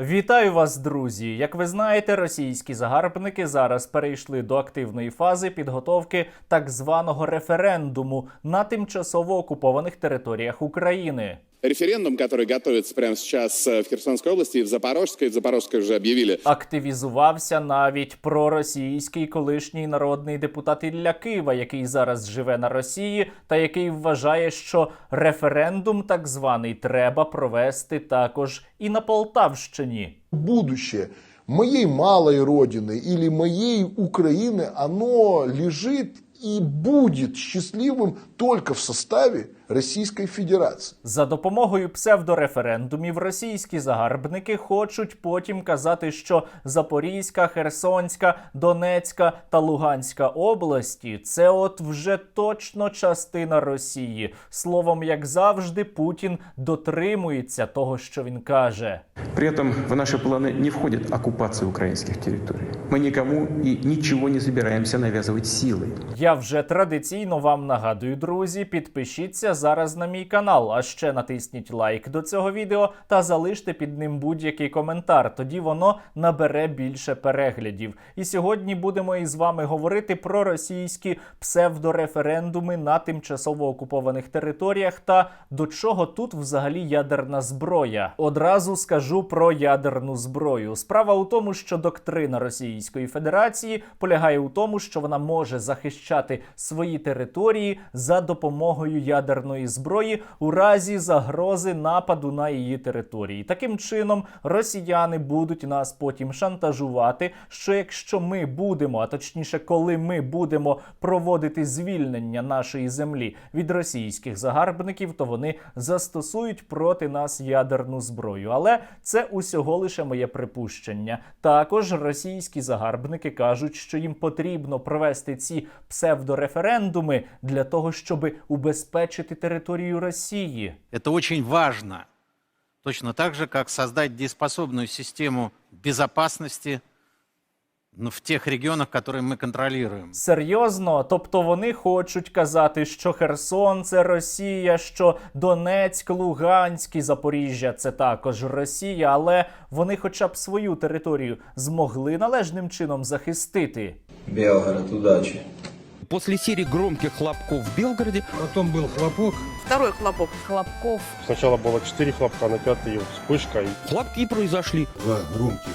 Вітаю вас, друзі! Як ви знаєте, російські загарбники зараз перейшли до активної фази підготовки так званого референдуму на тимчасово окупованих територіях України Референдум, который готовится прямо сейчас э, в Херсонской области и в Запорожской, в Запорожской уже объявили Активізувався навіть проросійський колишній народний депутат Ілля Кива, який зараз живе на Росії, та який вважає, що референдум так званий треба провести також і на Полтавщині. будущее моей малой родины или моей Украины, оно лежит и будет счастливым только в составе Российской Федерации. За допомогою псевдореферендумів російські загарбники хочуть потім казати, що Запорізька, Херсонська, Донецька та Луганська області це от вже точно частина Росії. Словом, як завжди, Путін дотримується того, що він каже. При этом в наши планы не входит оккупация украинских территорий. Мы никому и ничего не собираемся навязывать силой. Я вже традиційно вам нагадую, друзі, підпишіться зараз на мій канал, а ще натисніть лайк до цього відео та залиште під ним будь-який коментар. Тоді воно набере більше переглядів. І сьогодні будемо із вами говорити про російські псевдореферендуми на тимчасово окупованих територіях та до чого тут взагалі ядерна зброя. Одразу скажу про ядерну зброю. Справа у тому, що доктрина Російської Федерації полягає у тому, що вона може захищати свої території за допомогою ядерної зброї у разі загрози нападу на її території. Таким чином, росіяни будуть нас потім шантажувати, що якщо ми будемо, а точніше, коли ми будемо проводити звільнення нашої землі від російських загарбників, то вони застосують проти нас ядерну зброю. Але це усього лише моє припущення. Також російські загарбники кажуть, що їм потрібно провести ці псевдореферендуми для того, щоб убезпечити територію Росії. Это очень важно. Точно так же, как создать дееспособную систему безопасности ну, в тех регионах, которые мы контролируем. Серйозно, тобто вони хочуть казати, що Херсон це Росія, що Донецьк, Луганськ і Запоріжжя це також Росія, але вони, хоча б свою територію, змогли належним чином захистити. Белгород, удачи. После серии громких хлопков в Белгороде Потом был хлопок. Второй хлопок. Хлопков. Сначала было 4 хлопка, на пятый вспышка. Хлопки произошли. Два громких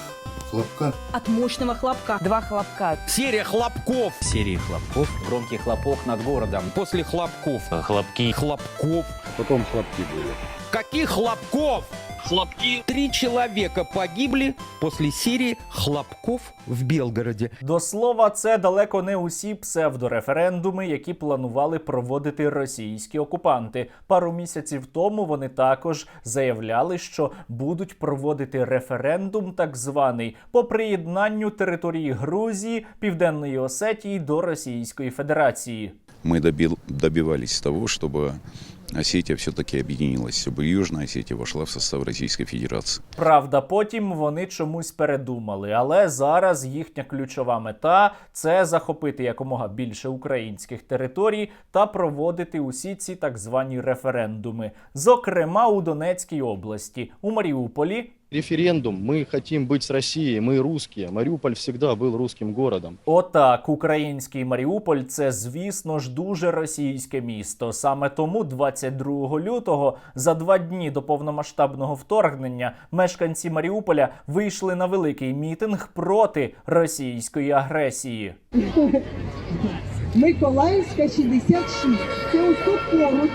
хлопка. От мощного хлопка. Два хлопка. Серия хлопков. серии хлопков. Громкий хлопок над городом. После хлопков. Хлопки. Хлопков. потом хлопки были. Каких хлопков? Хлопки. Три человека погибли после серии хлопков в Белгороде. До слова, це далеко не усі псевдореферендуми, які планували проводити російські окупанти. Пару місяців тому вони також заявляли, що будуть проводити референдум, так званий, по приєднанню території Грузії, Південної Осетії до Російської Федерації. мы добил- добивались того, чтобы Осетия все-таки объединилась, бо Южна Осетія вошла в состав Російської Федерації. Правда, потім вони чомусь передумали, але зараз їхня ключова мета це захопити якомога більше українських територій та проводити усі ці так звані референдуми, зокрема у Донецькій області, у Маріуполі. Референдум. Мы хотим быть с Россией. Мы русские. Мариуполь всегда был русским городом. Отак, український Маріуполь це, звісно ж, дуже російське місто. Саме тому 22 лютого, за два дні до повномасштабного вторгнення, мешканці Маріуполя вийшли на великий мітинг проти російської агресії. Миколаївська 66. Це ось тут поруч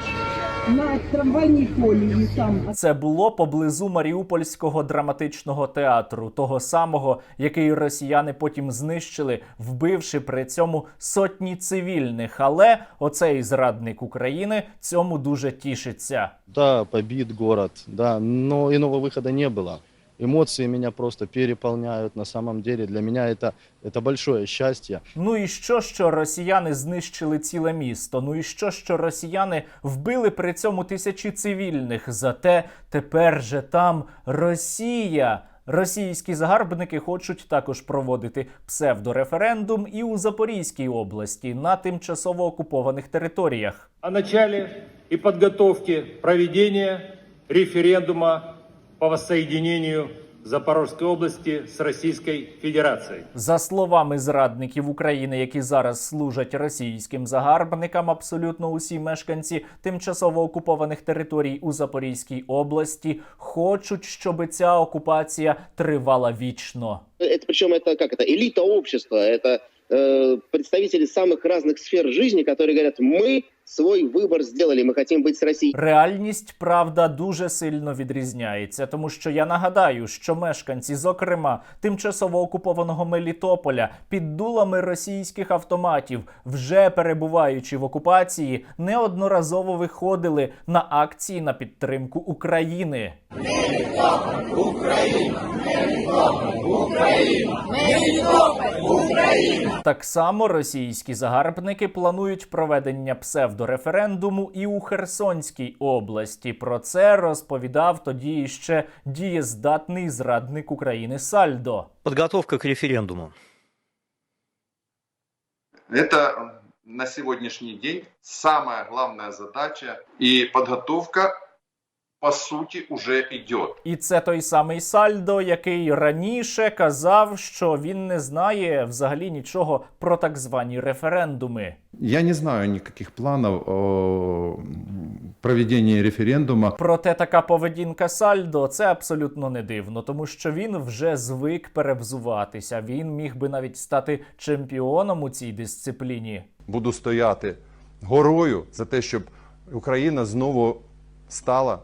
на трамвайній колії там. Це було поблизу Маріупольського драматичного театру, того самого, який росіяни потім знищили, вбивши при цьому сотні цивільних. Але оцей зрадник України цьому дуже тішиться. Да, побит город, да, но иного виходу не было. Эмоции меня просто переполняют. На самом деле для меня это, это большое счастье. Ну і що, що росіяни знищили ціле місто? Ну і що, що росіяни вбили при цьому тисячі цивільних? Зате тепер же там Росія. Російські загарбники хочуть також проводити псевдореферендум і у Запорізькій області на тимчасово окупованих територіях. О начале и подготовке проведения референдума по воссоединению Запорожской области с Российской Федерацией. За словами зрадників України, які зараз служать російським загарбникам, абсолютно усі мешканці тимчасово окупованих територій у Запорізькій області хочуть, щоб ця окупація тривала вічно. Это причем это как это элита общества, это э, представители самых разных сфер жизни, которые говорят, мы свой выбор сделали, мы хотим быть с Россией. Реальність, правда, дуже сильно відрізняється, тому що я нагадаю, що мешканці, зокрема тимчасово окупованого Мелітополя, під дулами російських автоматів, вже перебуваючи в окупації, неодноразово виходили на акції на підтримку України. Так само російські загарбники планують проведення псевдореферендуму і у Херсонській області. Про це розповідав тоді ще дієздатний зрадник України Сальдо. Подготовка к референдуму. Это на сегодняшний день самая главная задача, и подготовка, по сути, уже идет. І це той самий Сальдо, який раніше казав, що він не знає взагалі нічого про так звані референдуми. Я не знаю никаких планов о проведении референдума. Проте така поведінка Сальдо це абсолютно не дивно, тому що він вже звик перевзуватися. Він міг би навіть стати чемпіоном у цій дисципліні. Буду стояти горою за те, щоб Україна знову стала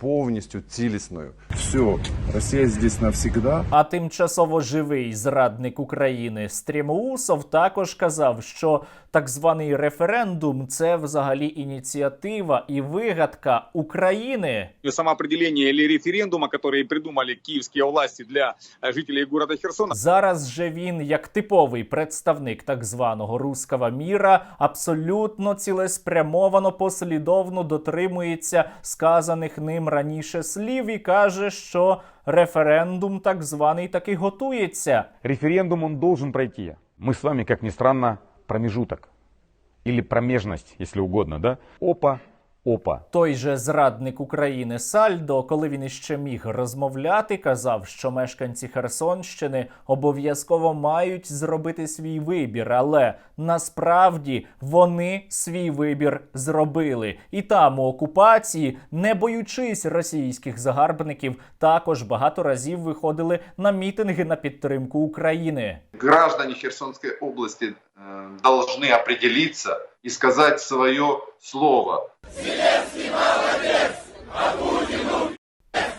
повністю цілісною. Все, Росія здесь навсегда. А тимчасово живий зрадник України Стрімоусов також казав, що так званий референдум це взагалі ініціатива і вигадка України. Самоопределение или референдума, которые придумали киевские власти для э, жителей города Херсона, Зараз же він, як типовий представник так званого руского міра, абсолютно цілеспрямовано послідовно дотримується сказаних ним раніше слів і каже, що референдум так званий таки готується. референдум он должен пройти. Мы с вами, как ни странно, промежуток. Или промежность, если угодно, да? Опа, опа. Той же зрадник України Сальдо, коли він іще міг розмовляти, казав, що мешканці Херсонщини обов'язково мають зробити свій вибір, але насправді вони свій вибір зробили. І там у окупації, не боючись російських загарбників, також багато разів виходили на мітинги на підтримку України. Граждане Херсонской области э, должны определиться и сказать свое слово.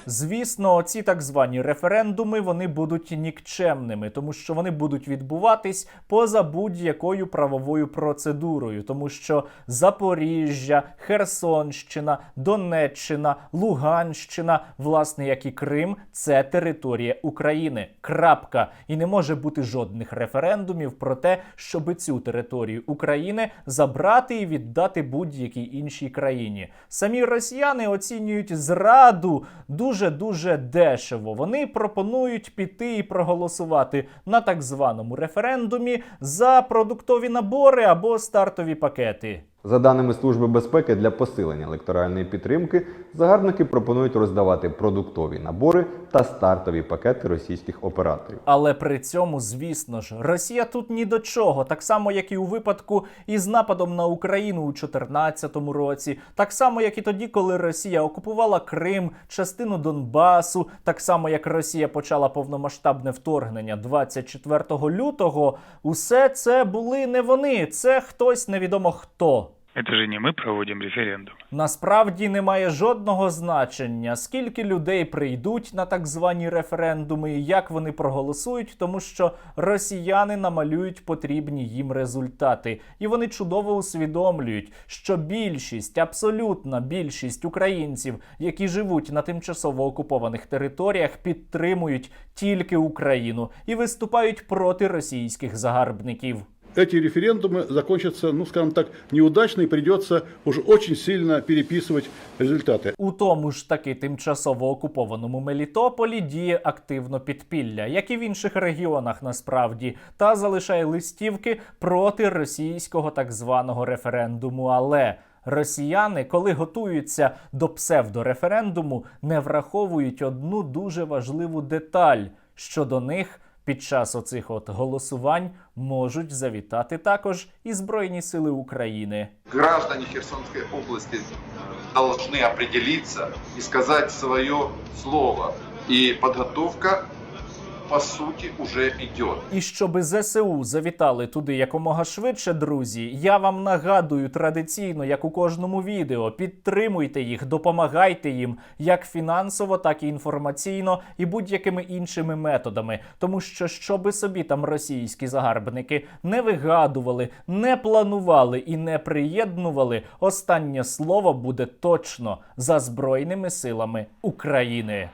Звісно, ці так звані референдуми вони будуть нікчемними, тому що вони будуть відбуватись поза будь-якою правовою процедурою, тому що Запоріжжя, Херсонщина, Донеччина, Луганщина, власне, як і Крим, це територія України. Крапка. І не може бути жодних референдумів про те, щоб цю територію України забрати і віддати будь-якій іншій країні. Самі росіяни оцінюють зраду дуже дуже дешево. Вони пропонують піти і проголосувати на так званому референдумі за продуктові набори або стартові пакети. За даними Служби безпеки, для посилення електоральної підтримки загарбники пропонують роздавати продуктові набори та стартові пакети російських операторів. Але при цьому, звісно ж, Росія тут ні до чого, так само як і у випадку із нападом на Україну у 2014 році, так само як і тоді, коли Росія окупувала Крим, частину Донбасу, так само як Росія почала повномасштабне вторгнення 24 лютого. Усе це були не вони, це хтось невідомо хто. Это же не мы проводим референдум. Насправді немає жодного значення, скільки людей прийдуть на так звані референдуми, і як вони проголосують, тому що росіяни намалюють потрібні їм результати, і вони чудово усвідомлюють, що більшість, абсолютна більшість українців, які живуть на тимчасово окупованих територіях, підтримують тільки Україну і виступають проти російських загарбників Эти референдумы закончатся, ну, скажем так, неудачно и придется уже очень сильно переписывать результаты. У тому ж таки тимчасово окупованому Мелітополі діє активно підпілля, як і в інших регіонах насправді, та залишає листівки проти російського так званого референдуму. Але Росіяни, коли готуються до псевдореферендуму, не враховують одну дуже важливу деталь, що до них під час оцих от голосувань можуть завітати також і Збройні Сили України. Граждані Херсонської області повинні определитися і сказати своє слово. І подготовка, по сути, уже идет. І щоби ЗСУ завітали туди якомога швидше, друзі. Я вам нагадую традиційно, як у кожному відео, підтримуйте їх, допомагайте їм як фінансово, так і інформаційно, і будь-якими іншими методами. Тому що щоби собі там російські загарбники не вигадували, не планували і не приєднували, останнє слово буде точно за збройними силами України.